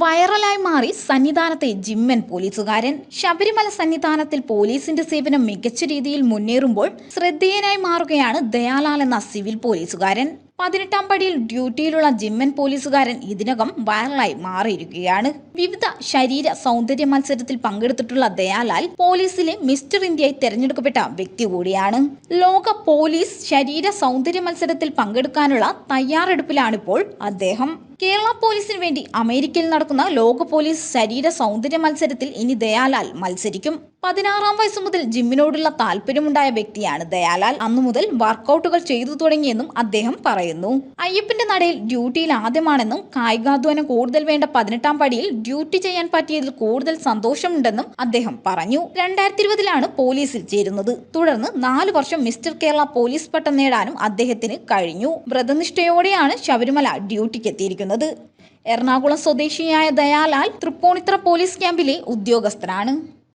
വൈറലായി മാറി സന്നിധാനത്തെ ജിമ്മൻ പോലീസുകാരൻ. ശബരിമല സന്നിധാനത്തിൽ പോലീസിന്റെ സേവനം മികച്ച രീതിയിൽ മുന്നേറുമ്പോൾ ശ്രദ്ധേയനായി മാറുകയാണ് ദയാലാൽ എന്ന സിവിൽ പോലീസുകാരൻ. പതിനെട്ടാം പടിയിൽ ഡ്യൂട്ടിയിലുള്ള ജിമ്മൻ പോലീസുകാരൻ ഇതിനകം വൈറലായി മാറിയിരിക്കുകയാണ്. വിവിധ ശരീര സൗന്ദര്യ മത്സരത്തിൽ പങ്കെടുത്തിട്ടുള്ള ദയാലാൽ പോലീസിലെ മിസ്റ്റർ ഇന്ത്യയായി തെരഞ്ഞെടുക്കപ്പെട്ട വ്യക്തി കൂടിയാണ്. ലോക പോലീസ് ശരീര സൗന്ദര്യ മത്സരത്തിൽ പങ്കെടുക്കാനുള്ള തയ്യാറെടുപ്പിലാണിപ്പോൾ അദ്ദേഹം. കേരള പോലീസിന് വേണ്ടി അമേരിക്കയിൽ നടക്കുന്ന ലോക പോലീസ് ശരീര സൗന്ദര്യ മത്സരത്തിൽ ഇനി ദയാലാൽ മത്സരിക്കും. പതിനാറാം വയസ്സ് മുതൽ ജിമ്മിനോടുള്ള താല്പര്യമുണ്ടായ വ്യക്തിയാണ് ദയാലാൽ. അന്നു മുതൽ വർക്കൗട്ടുകൾ ചെയ്തു തുടങ്ങിയെന്നും അദ്ദേഹം പറയുന്നു. അയ്യപ്പന്റെ നടയിൽ ഡ്യൂട്ടിയിൽ ആദ്യമാണെന്നും കായികാധ്വാനം കൂടുതൽ വേണ്ട പതിനെട്ടാം പടിയിൽ ഡ്യൂട്ടി ചെയ്യാൻ പറ്റിയതിൽ കൂടുതൽ സന്തോഷമുണ്ടെന്നും അദ്ദേഹം പറഞ്ഞു. രണ്ടായിരത്തി ഇരുപതിലാണ് പോലീസിൽ ചേരുന്നത്. തുടർന്ന് നാല് വർഷം മിസ്റ്റർ കേരള പോലീസ് പട്ടം നേടാനും അദ്ദേഹത്തിന് കഴിഞ്ഞു. വ്രതനിഷ്ഠയോടെയാണ് ശബരിമല ഡ്യൂട്ടിക്ക് എത്തിയിരിക്കുന്നത്. എറണാകുളം സ്വദേശിയായ ദയാലാൽ തൃപ്പൂണിത്തറ പോലീസ് ക്യാമ്പിലെ ഉദ്യോഗസ്ഥനാണ്.